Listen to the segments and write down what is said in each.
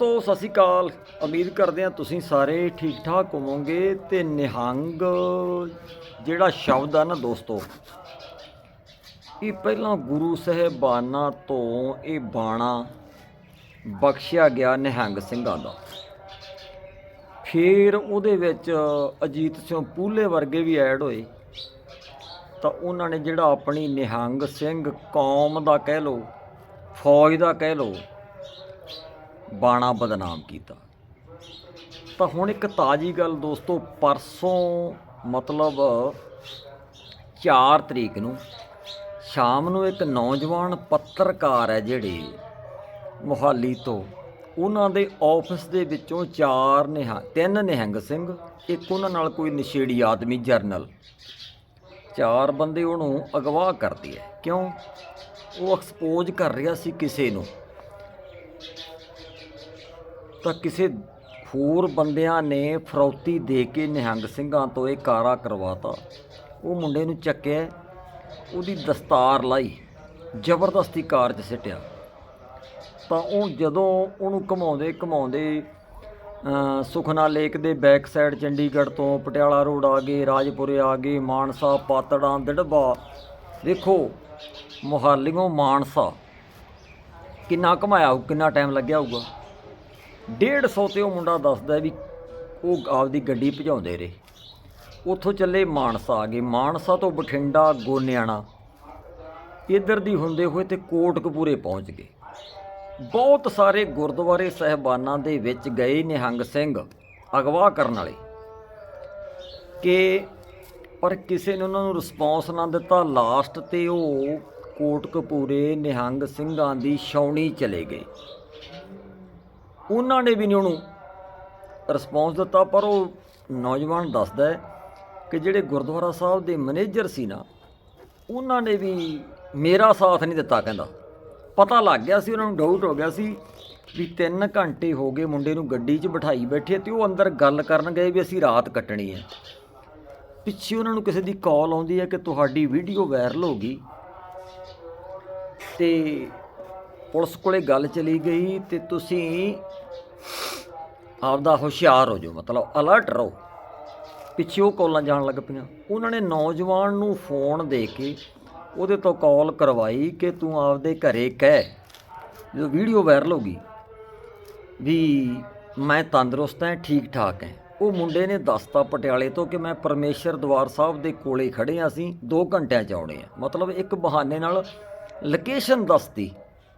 ਤੋ ਸਤਿ ਸ਼੍ਰੀ ਅਕਾਲ। ਉਮੀਦ ਕਰਦੇ ਹਾਂ ਤੁਸੀਂ ਸਾਰੇ ਠੀਕ ਠਾਕ ਹੋਵੋਗੇ ਤੇ ਨਿਹੰਗ ਜਿਹੜਾ ਸ਼ਬਦ ਆ ਨਾ ਦੋਸਤੋ, ਇਹ ਪਹਿਲਾਂ ਗੁਰੂ ਸਾਹਿਬਾਨਾਂ ਤੋਂ ਇਹ ਬਾਣਾ ਬਖਸ਼ਿਆ ਗਿਆ ਨਿਹੰਗ ਸਿੰਘਾਂ ਦਾ। ਫਿਰ ਉਹਦੇ ਵਿੱਚ ਅਜੀਤ ਸਿੰਘ ਪੂਲੇ ਵਰਗੇ ਵੀ ਐਡ ਹੋਏ। ਤਾਂ ਉਹਨਾਂ ਨੇ ਜਿਹੜਾ ਆਪਣੀ ਨਿਹੰਗ ਸਿੰਘ ਕੌਮ ਦਾ ਕਹਿ ਲਓ, ਫੌਜ ਦਾ ਕਹਿ ਲਓ ਬਾਣਾ ਬਦਨਾਮ ਕੀਤਾ। ਤਾਂ ਹੁਣ ਇੱਕ ਤਾਜੀ ਗੱਲ ਦੋਸਤੋ, ਪਰਸੋਂ ਮਤਲਬ 4 ਤਰੀਕ ਨੂੰ ਸ਼ਾਮ ਨੂੰ ਇੱਕ ਨੌਜਵਾਨ ਪੱਤਰਕਾਰ ਹੈ ਜਿਹੜੇ ਮੁਹਾਲੀ ਤੋਂ, ਉਹਨਾਂ ਦੇ ਆਫਿਸ ਦੇ ਵਿੱਚੋਂ ਚਾਰ ਨਿਹੰਗ, ਤਿੰਨ ਨਿਹੰਗ ਸਿੰਘ, ਇੱਕ ਉਹਨਾਂ ਨਾਲ ਕੋਈ ਨਸ਼ੇੜੀ ਆਦਮੀ ਜਰਨਲ। ਚਾਰ ਬੰਦੇ ਉਹਨੂੰ ਅਗਵਾ ਕਰਦੇ ਹੈ। ਕਿਉਂ? ਉਹ ਐਕਸਪੋਜ਼ ਕਰ ਰਿਹਾ ਸੀ ਕਿਸੇ ਨੂੰ। ਤਾਂ ਕਿਸੇ ਹੋਰ ਬੰਦਿਆਂ ਨੇ ਫਰੌਤੀ ਦੇ ਕੇ ਨਿਹੰਗ ਸਿੰਘਾਂ ਤੋਂ ਇਹ ਕਾਰਾ ਕਰਵਾਤਾ। ਉਹ ਮੁੰਡੇ ਨੂੰ ਚੱਕਿਆ, ਉਹਦੀ ਦਸਤਾਰ ਲਾਈ, ਜ਼ਬਰਦਸਤੀ ਕਾਰ 'ਚ ਸਿੱਟਿਆ। ਤਾਂ ਉਹ ਜਦੋਂ ਉਹਨੂੰ ਘਮਾਉਂਦੇ ਘਮਾਉਂਦੇ ਸੁਖਨਾ ਲੇਕ ਦੇ ਬੈਕ ਸਾਈਡ ਚੰਡੀਗੜ੍ਹ ਤੋਂ ਪਟਿਆਲਾ ਰੋਡ ਆ ਗਏ, ਰਾਜਪੁਰੇ ਆ ਗਏ, ਮਾਨਸਾ, ਪਾਤੜਾਂ ਦਿੜਬਾ ਦੇਖੋ, ਮੁਹਾਲੀਓਂ ਮਾਨਸਾ ਕਿੰਨਾ ਘਮਾਇਆ ਹੋਊ, ਕਿੰਨਾ ਟਾਈਮ ਲੱਗਿਆ ਹੋਊਗਾ? 150 ਤੇ ਉਹ ਮੁੰਡਾ ਦੱਸਦਾ ਵੀ ਉਹ ਆਪਦੀ ਗੱਡੀ ਭਜਾਉਂਦੇ ਰਹੇ। ਉੱਥੋਂ ਚੱਲੇ ਮਾਨਸਾ ਆ ਗਏ। ਮਾਨਸਾ ਤੋਂ ਬਠਿੰਡਾ, ਗੋਨਿਆਣਾ। ਇੱਧਰ ਦੀ ਹੁੰਦੇ ਹੋਏ ਤੇ ਕੋਟਕਪੂਰੇ ਪਹੁੰਚ ਗਏ। ਬਹੁਤ ਸਾਰੇ ਗੁਰਦੁਆਰੇ ਸਹਿਬਾਨਾਂ ਦੇ ਵਿੱਚ ਗਏ ਨਿਹੰਗ ਸਿੰਘ ਅਗਵਾ ਕਰਨ ਵਾਲੇ ਕਿ ਪਰ ਕਿਸੇ ਨੇ ਉਹਨਾਂ ਨੂੰ ਰਿਸਪੌਂਸ ਨਾ ਦਿੱਤਾ। ਲਾਸਟ ਤੇ ਉਹ ਕੋਟਕਪੂਰੇ ਨਿਹੰਗ ਸਿੰਘਾਂ ਦੀ ਛਾਉਣੀ ਚਲੇ ਗਏ। ਉਹਨਾਂ ਨੇ ਵੀ ਨਹੀਂ ਉਹਨੂੰ ਰਿਸਪੌਂਸ ਦਿੱਤਾ, ਪਰ ਉਹ ਨੌਜਵਾਨ ਦੱਸਦਾ ਹੈ ਕਿ ਜਿਹੜੇ ਗੁਰਦੁਆਰਾ ਸਾਹਿਬ ਦੇ ਮੈਨੇਜਰ ਸੀ ਨਾ, ਉਹਨਾਂ ਨੇ ਵੀ ਮੇਰਾ ਸਾਥ ਨਹੀਂ ਦਿੱਤਾ ਕਹਿੰਦਾ। ਪਤਾ ਲੱਗ ਗਿਆ ਸੀ, ਉਹਨਾਂ ਨੂੰ ਡਾਊਟ ਹੋ ਗਿਆ ਸੀ ਵੀ 3 ਘੰਟੇ ਹੋ ਗਏ ਮੁੰਡੇ ਨੂੰ ਗੱਡੀ 'ਚ ਬਿਠਾਈ ਬੈਠੇ ਤੇ ਉਹ ਅੰਦਰ ਗੱਲ ਕਰਨ ਗਏ ਵੀ ਅਸੀਂ ਰਾਤ ਕੱਟਣੀ ਹੈ। ਪਿੱਛੇ ਉਹਨਾਂ ਨੂੰ ਕਿਸੇ ਦੀ ਕਾਲ ਆਉਂਦੀ ਹੈ ਕਿ ਤੁਹਾਡੀ ਵੀਡੀਓ ਵਾਇਰਲ ਹੋ ਗਈ ਤੇ ਪੁਲਿਸ ਕੋਲੇ ਗੱਲ ਚਲੀ ਗਈ ਤੇ ਤੁਸੀਂ ਆਪਦਾ ਹੁਸ਼ਿਆਰ ਹੋ ਜਾਓ, ਮਤਲਬ ਅਲਰਟ ਰਹੋ। ਪਿੱਛੇ ਉਹ ਕਾਲਾਂ ਜਾਣ ਲੱਗ ਪਈਆਂ। ਉਹਨਾਂ ਨੇ ਨੌਜਵਾਨ ਨੂੰ ਫੋਨ ਦੇ ਕੇ ਉਹਦੇ ਤੋਂ ਕਾਲ ਕਰਵਾਈ ਕਿ ਤੂੰ ਆਪਦੇ ਘਰੇ ਕਹਿ। ਜਦੋਂ ਵੀਡੀਓ ਵਾਇਰਲ ਹੋ ਗਈ ਵੀ ਮੈਂ ਤੰਦਰੁਸਤ ਹਾਂ ਠੀਕ ਠਾਕ ਹਾਂ। ਉਹ ਮੁੰਡੇ ਨੇ ਦੱਸਤਾ ਪਟਿਆਲੇ ਤੋਂ ਕਿ ਮੈਂ ਪਰਮੇਸ਼ਰ ਦਵਾਰ ਸਾਹਿਬ ਦੇ ਕੋਲੇ ਖੜੇ ਹਾਂ, ਅਸੀਂ 2 ਘੰਟਿਆਂ ਚ ਆਉਣੇ ਆ ਮਤਲਬ ਇੱਕ ਬਹਾਨੇ ਨਾਲ ਲੋਕੇਸ਼ਨ ਦੱਸਤੀ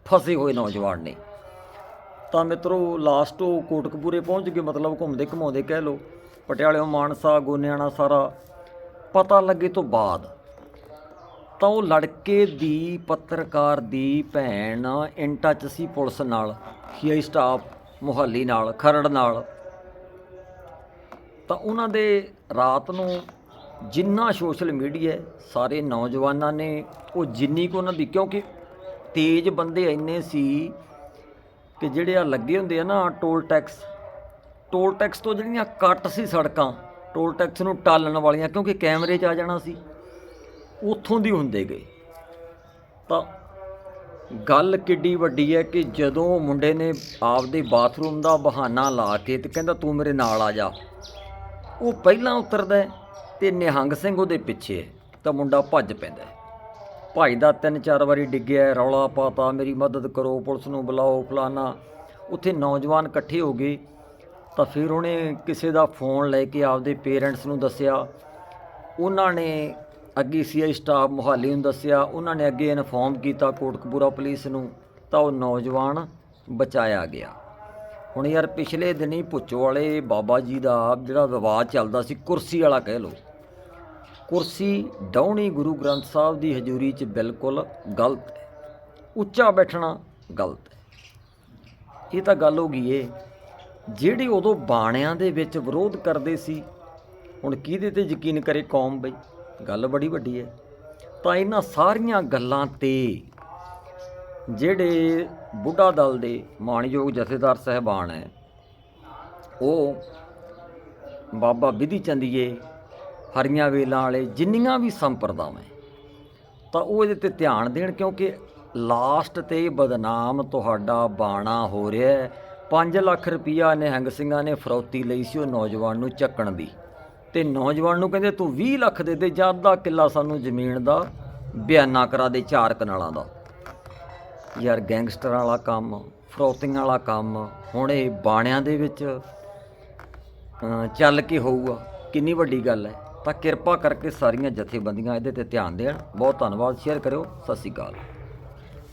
ਫਸੇ ਹੋਏ ਨੌਜਵਾਨ ਨੇ। ਤਾਂ ਮਿੱਤਰੋ ਲਾਸਟ ਉਹ ਕੋਟਕਪੂਰੇ ਪਹੁੰਚ ਗਏ, ਮਤਲਬ ਘੁੰਮਦੇ ਘਮਾਉਂਦੇ ਕਹਿ ਲੋ ਪਟਿਆਲਿਓਂ ਮਾਨਸਾ, ਗੋਨਿਆਣਾ ਸਾਰਾ ਪਤਾ ਲੱਗੇ ਤੋਂ ਬਾਅਦ ਤਾਂ ਉਹ ਲੜਕੇ ਦੀ ਪੱਤਰਕਾਰ ਦੀ ਭੈਣ ਇਨ ਟੱਚ ਸੀ ਪੁਲਿਸ ਨਾਲ, ਖੀਆਈ ਸਟਾਫ ਮੁਹੱਲੀ ਨਾਲ, ਖਰੜ ਨਾਲ। ਤਾਂ ਉਹਨਾਂ ਦੇ ਰਾਤ ਨੂੰ ਜਿੰਨਾ ਸੋਸ਼ਲ ਮੀਡੀਆ ਸਾਰੇ ਨੌਜਵਾਨਾਂ ਨੇ ਉਹ ਜਿੰਨੀ ਕੁ ਉਹਨਾਂ ਦੀ, ਕਿਉਂਕਿ ਤੇਜ਼ ਬੰਦੇ ਇੰਨੇ ਸੀ ਕਿ ਜਿਹੜੇ ਆ ਲੱਗੇ ਹੁੰਦੇ ਆ ਨਾ ਟੋਲ ਟੈਕਸ ਟੋਲ ਟੈਕਸ ਤੋਂ ਜਿਹੜੀਆਂ ਕੱਟ ਸੀ ਸੜਕਾਂ, ਟੋਲ ਟੈਕਸ ਨੂੰ ਟਾਲਣ ਵਾਲੀਆਂ, ਕਿਉਂਕਿ ਕੈਮਰੇ 'ਚ ਆ ਜਾਣਾ ਸੀ, ਉੱਥੋਂ ਦੀ ਹੁੰਦੇ ਗਏ। ਤਾਂ ਗੱਲ ਕਿੱਡੀ ਵੱਡੀ ਹੈ ਕਿ ਜਦੋਂ ਮੁੰਡੇ ਨੇ ਆਪਦੇ ਬਾਥਰੂਮ ਦਾ ਬਹਾਨਾ ਲਾ ਕੇ ਤੇ ਕਹਿੰਦਾ, ਤੂੰ ਮੇਰੇ ਨਾਲ ਆ ਜਾ। ਉਹ ਪਹਿਲਾਂ ਉਤਰਦਾ ਹੈ ਤੇ ਨਿਹੰਗ ਸਿੰਘ ਉਹਦੇ ਪਿੱਛੇ ਤਾਂ ਮੁੰਡਾ ਭੱਜ ਪੈਂਦਾ ਭਾਈ ਦਾ ਤਿੰਨ ਚਾਰ ਵਾਰੀ ਡਿੱਗਿਆ ਹੈ, ਰੌਲਾ ਪਾਤਾ ਮੇਰੀ ਮਦਦ ਕਰੋ ਪੁਲਿਸ ਨੂੰ ਬੁਲਾਓ ਫਲਾਨਾ। ਉੱਥੇ ਨੌਜਵਾਨ ਇਕੱਠੇ ਹੋ ਗਏ ਤਾਂ ਫਿਰ ਉਹਨੇ ਕਿਸੇ ਦਾ ਫੋਨ ਲੈ ਕੇ ਆਪਦੇ ਪੇਰੈਂਟਸ ਨੂੰ ਦੱਸਿਆ। ਉਹਨਾਂ ਨੇ ਅੱਗੇ ਸੀਆਈ ਸਟਾਫ ਮੁਹਾਲੀ ਨੂੰ ਦੱਸਿਆ ਉਹਨਾਂ ਨੇ ਅੱਗੇ ਇਨਫੋਰਮ ਕੀਤਾ ਕੋਟਕਪੂਰਾ ਪੁਲਿਸ ਨੂੰ ਤਾਂ ਉਹ ਨੌਜਵਾਨ ਬਚਾਇਆ ਗਿਆ। ਹੁਣ ਯਾਰ ਪਿਛਲੇ ਦਿਨੀ ਭੁੱਚੋ ਵਾਲੇ ਬਾਬਾ ਜੀ ਦਾ ਜਿਹੜਾ ਵਿਵਾਦ ਚੱਲਦਾ ਸੀ ਕੁਰਸੀ ਵਾਲਾ ਕਹਿ ਲਓ। ਕੁਰਸੀ ਡਾਉਣੀ ਗੁਰੂ ਗ੍ਰੰਥ ਸਾਹਿਬ ਦੀ ਹਜ਼ੂਰੀ 'ਚ ਬਿਲਕੁਲ ਗਲਤ ਹੈ। ਉੱਚਾ ਬੈਠਣਾ ਗਲਤ ਹੈ। ਇਹ ਤਾਂ ਗੱਲ ਹੋ ਗਈ ਏ, ਜਿਹੜੇ ਉਦੋਂ ਬਾਣਿਆਂ ਦੇ ਵਿੱਚ ਵਿਰੋਧ ਕਰਦੇ ਸੀ, ਹੁਣ ਕਿਹਦੇ ਤੇ ਯਕੀਨ ਕਰੇ ਕੌਮ ਬਈ? ਗੱਲ ਬੜੀ ਵੱਡੀ ਹੈ ਤਾਂ ਇਹਨਾਂ ਸਾਰੀਆਂ ਗੱਲਾਂ ਤੇ ਜਿਹੜੇ ਬੁੱਢਾ ਦਲ ਦੇ ਮਾਣਯੋਗ ਜਥੇਦਾਰ ਸਹਿਬਾਨ ਹੈ, ਉਹ ਬਾਬਾ ਵਿਧੀ ਚੰਦੀਏ ਹਰੀਆਂ ਵੇਲਾਂ ਵਾਲੇ ਜਿੰਨੀਆਂ ਵੀ ਸੰਪਰਦਾਵਾਂ ਤਾਂ ਉਹ ਇਹਦੇ ਤੇ ਧਿਆਨ ਦੇਣ ਕਿਉਂਕਿ ਲਾਸਟ ਤੇ ਬਦਨਾਮ ਤੁਹਾਡਾ ਬਾਣਾ ਹੋ ਰਿਹਾ ਹੈ। 5 ਲੱਖ ਰੁਪਈਆ ਨਿਹੰਗ ਸਿੰਘਾਂ ਨੇ ਫਰੌਤੀ ਲਈ ਸੀ ਉਹ ਨੌਜਵਾਨ ਨੂੰ ਚੱਕਣ ਦੀ। ਤੇ ਨੌਜਵਾਨ ਨੂੰ ਕਹਿੰਦੇ, ਤੂੰ 20 ਲੱਖ ਦੇ ਦੇ, ਜਾਂ ਅੱਧਾ ਕਿੱਲਾ ਸਾਨੂੰ ਜ਼ਮੀਨ ਦਾ, ਬਿਆਨਾ ਕਰਾ ਦੇ ਚਾਰ ਕਨਾਲਾਂ ਦਾ। ਯਾਰ ਗੈਂਗਸਟਰਾਂ ਵਾਲਾ ਕੰਮ, ਫਰੌਤੀਆਂ ਵਾਲਾ ਕੰਮ, ਹੁਣ ਇਹ ਬਾਣਿਆਂ ਦੇ ਵਿੱਚ ਚੱਲ ਕੇ ਹੋਊਗਾ। ਕਿੰਨੀ ਵੱਡੀ ਗੱਲ ਹੈ। ਤਾਂ ਕਿਰਪਾ ਕਰਕੇ ਸਾਰੀਆਂ ਜਥੇਬੰਦੀਆਂ ਇਹਦੇ ਤੇ ਧਿਆਨ ਦੇਣ। ਬਹੁਤ ਧੰਨਵਾਦ। ਸ਼ੇਅਰ ਕਰਿਓ। ਸਤਿ ਸ਼੍ਰੀ ਅਕਾਲ।